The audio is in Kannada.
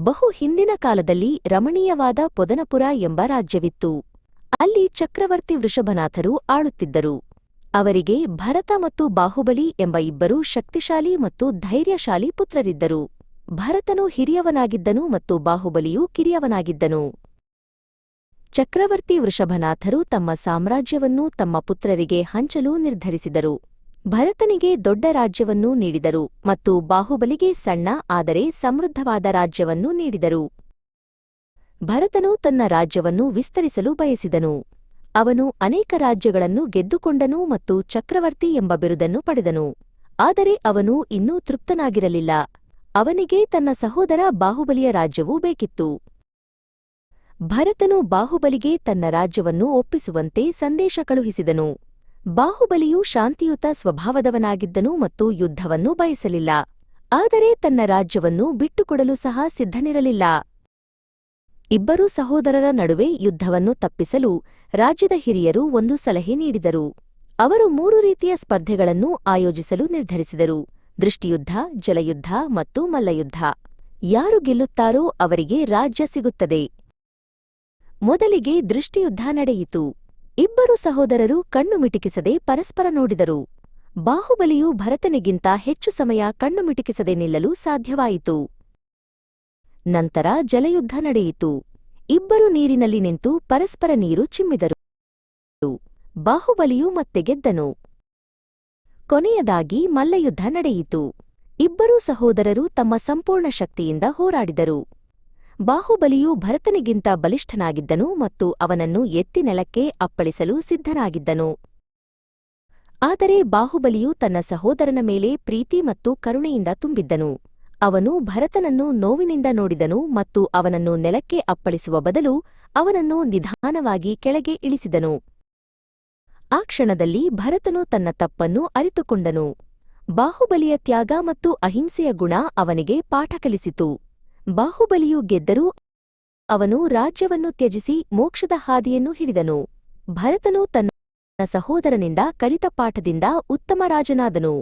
ಬಹು ಹಿಂದಿನ ಕಾಲದಲ್ಲಿ ರಮಣೀಯವಾದ ಪೊದನಪುರ ಎಂಬ ರಾಜ್ಯವಿತ್ತು. ಅಲ್ಲಿ ಚಕ್ರವರ್ತಿ ವೃಷಭನಾಥರು ಆಳುತ್ತಿದ್ದರು. ಅವರಿಗೆ ಭರತ ಮತ್ತು ಬಾಹುಬಲಿ ಎಂಬ ಇಬ್ಬರು ಶಕ್ತಿಶಾಲಿ ಮತ್ತು ಧೈರ್ಯಶಾಲಿ ಪುತ್ರರಿದ್ದರು. ಭರತನು ಹಿರಿಯವನಾಗಿದ್ದನು ಮತ್ತು ಬಾಹುಬಲಿಯು ಕಿರಿಯವನಾಗಿದ್ದನು. ಚಕ್ರವರ್ತಿ ವೃಷಭನಾಥರು ತಮ್ಮ ಸಾಮ್ರಾಜ್ಯವನ್ನು ತಮ್ಮ ಪುತ್ರರಿಗೆ ಹಂಚಲು ನಿರ್ಧರಿಸಿದರು. ಭರತನಿಗೆ ದೊಡ್ಡ ರಾಜ್ಯವನ್ನು ನೀಡಿದರು ಮತ್ತು ಬಾಹುಬಲಿಗೆ ಸಣ್ಣ ಆದರೆ ಸಮೃದ್ಧವಾದ ರಾಜ್ಯವನ್ನು ನೀಡಿದರು. ಭರತನು ತನ್ನ ರಾಜ್ಯವನ್ನು ವಿಸ್ತರಿಸಲು ಬಯಸಿದನು. ಅವನು ಅನೇಕ ರಾಜ್ಯಗಳನ್ನು ಗೆದ್ದುಕೊಂಡನು ಮತ್ತು ಚಕ್ರವರ್ತಿ ಎಂಬ ಬಿರುದನ್ನು ಪಡೆದನು. ಆದರೆ ಅವನು ಇನ್ನೂ ತೃಪ್ತನಾಗಿರಲಿಲ್ಲ. ಅವನಿಗೆ ತನ್ನ ಸಹೋದರ ಬಾಹುಬಲಿಯ ರಾಜ್ಯವೂ ಬೇಕಿತ್ತು. ಭರತನು ಬಾಹುಬಲಿಗೆ ತನ್ನ ರಾಜ್ಯವನ್ನು ಒಪ್ಪಿಸುವಂತೆ ಸಂದೇಶ ಕಳುಹಿಸಿದನು. ಬಾಹುಬಲಿಯು ಶಾಂತಿಯುತ ಸ್ವಭಾವದವನಾಗಿದ್ದನು ಮತ್ತು ಯುದ್ಧವನ್ನು ಬಯಸಲಿಲ್ಲ. ಆದರೆ ತನ್ನ ರಾಜ್ಯವನ್ನು ಬಿಟ್ಟುಕೊಡಲು ಸಹ ಸಿದ್ಧನಿರಲಿಲ್ಲ. ಇಬ್ಬರೂ ಸಹೋದರರ ನಡುವೆ ಯುದ್ಧವನ್ನು ತಪ್ಪಿಸಲು ರಾಜ್ಯದ ಹಿರಿಯರು ಒಂದು ಸಲಹೆ ನೀಡಿದರು. ಅವರು ಮೂರು ರೀತಿಯ ಸ್ಪರ್ಧೆಗಳನ್ನು ಆಯೋಜಿಸಲು ನಿರ್ಧರಿಸಿದರು. ದೃಷ್ಟಿಯುದ್ಧ, ಜಲಯುದ್ಧ ಮತ್ತು ಮಲ್ಲಯುದ್ಧ. ಯಾರು ಗೆಲ್ಲುತ್ತಾರೋ ಅವರಿಗೆ ರಾಜ್ಯ ಸಿಗುತ್ತದೆ. ಮೊದಲಿಗೆ ದೃಷ್ಟಿಯುದ್ಧ ನಡೆಯಿತು. ಇಬ್ಬರು ಸಹೋದರರು ಕಣ್ಣು ಮಿಟಿಕಿಸದೆ ಪರಸ್ಪರ ನೋಡಿದರು. ಬಾಹುಬಲಿಯು ಭರತನಿಗಿಂತ ಹೆಚ್ಚು ಸಮಯ ಕಣ್ಣು ಮಿಟಿಕಿಸದೆ ನಿಲ್ಲಲು ಸಾಧ್ಯವಾಯಿತು. ನಂತರ ಜಲಯುದ್ಧ ನಡೆಯಿತು. ಇಬ್ಬರು ನೀರಿನಲ್ಲಿ ನಿಂತು ಪರಸ್ಪರ ನೀರು ಚಿಮ್ಮಿದರು. ಬಾಹುಬಲಿಯು ಮತ್ತೆ ಗೆದ್ದನು. ಕೊನೆಯದಾಗಿ ಮಲ್ಲಯುದ್ಧ ನಡೆಯಿತು. ಇಬ್ಬರೂ ಸಹೋದರರು ತಮ್ಮ ಸಂಪೂರ್ಣ ಶಕ್ತಿಯಿಂದ ಹೋರಾಡಿದರು. ಬಾಹುಬಲಿಯು ಭರತನಿಗಿಂತ ಬಲಿಷ್ಠನಾಗಿದ್ದನು ಮತ್ತು ಅವನನ್ನು ಎತ್ತಿ ನೆಲಕ್ಕೆ ಅಪ್ಪಳಿಸಲು ಸಿದ್ಧನಾಗಿದ್ದನು. ಆದರೆ ಬಾಹುಬಲಿಯು ತನ್ನ ಸಹೋದರನ ಮೇಲೆ ಪ್ರೀತಿ ಮತ್ತು ಕರುಣೆಯಿಂದ ತುಂಬಿದ್ದನು. ಅವನು ಭರತನನ್ನು ನೋವಿನಿಂದ ನೋಡಿದನು ಮತ್ತು ಅವನನ್ನು ನೆಲಕ್ಕೆ ಅಪ್ಪಳಿಸುವ ಬದಲು ಅವನನ್ನು ನಿಧಾನವಾಗಿ ಕೆಳಗೆ ಇಳಿಸಿದನು. ಆ ಕ್ಷಣದಲ್ಲಿ ಭರತನು ತನ್ನ ತಪ್ಪನ್ನು ಅರಿತುಕೊಂಡನು. ಬಾಹುಬಲಿಯ ತ್ಯಾಗ ಮತ್ತು ಅಹಿಂಸೆಯ ಗುಣ ಅವನಿಗೆ ಪಾಠ ಕಲಿಸಿತು. ಬಾಹುಬಲಿಯು ಗೆದ್ದರೂ ಅವನು ರಾಜ್ಯವನ್ನು ತ್ಯಜಿಸಿ ಮೋಕ್ಷದ ಹಾದಿಯನ್ನು ಹಿಡಿದನು. ಭರತನು ತನ್ನ ಸಹೋದರನಿಂದ ಕಲಿತ ಪಾಠದಿಂದ ಉತ್ತಮ ರಾಜನಾದನು.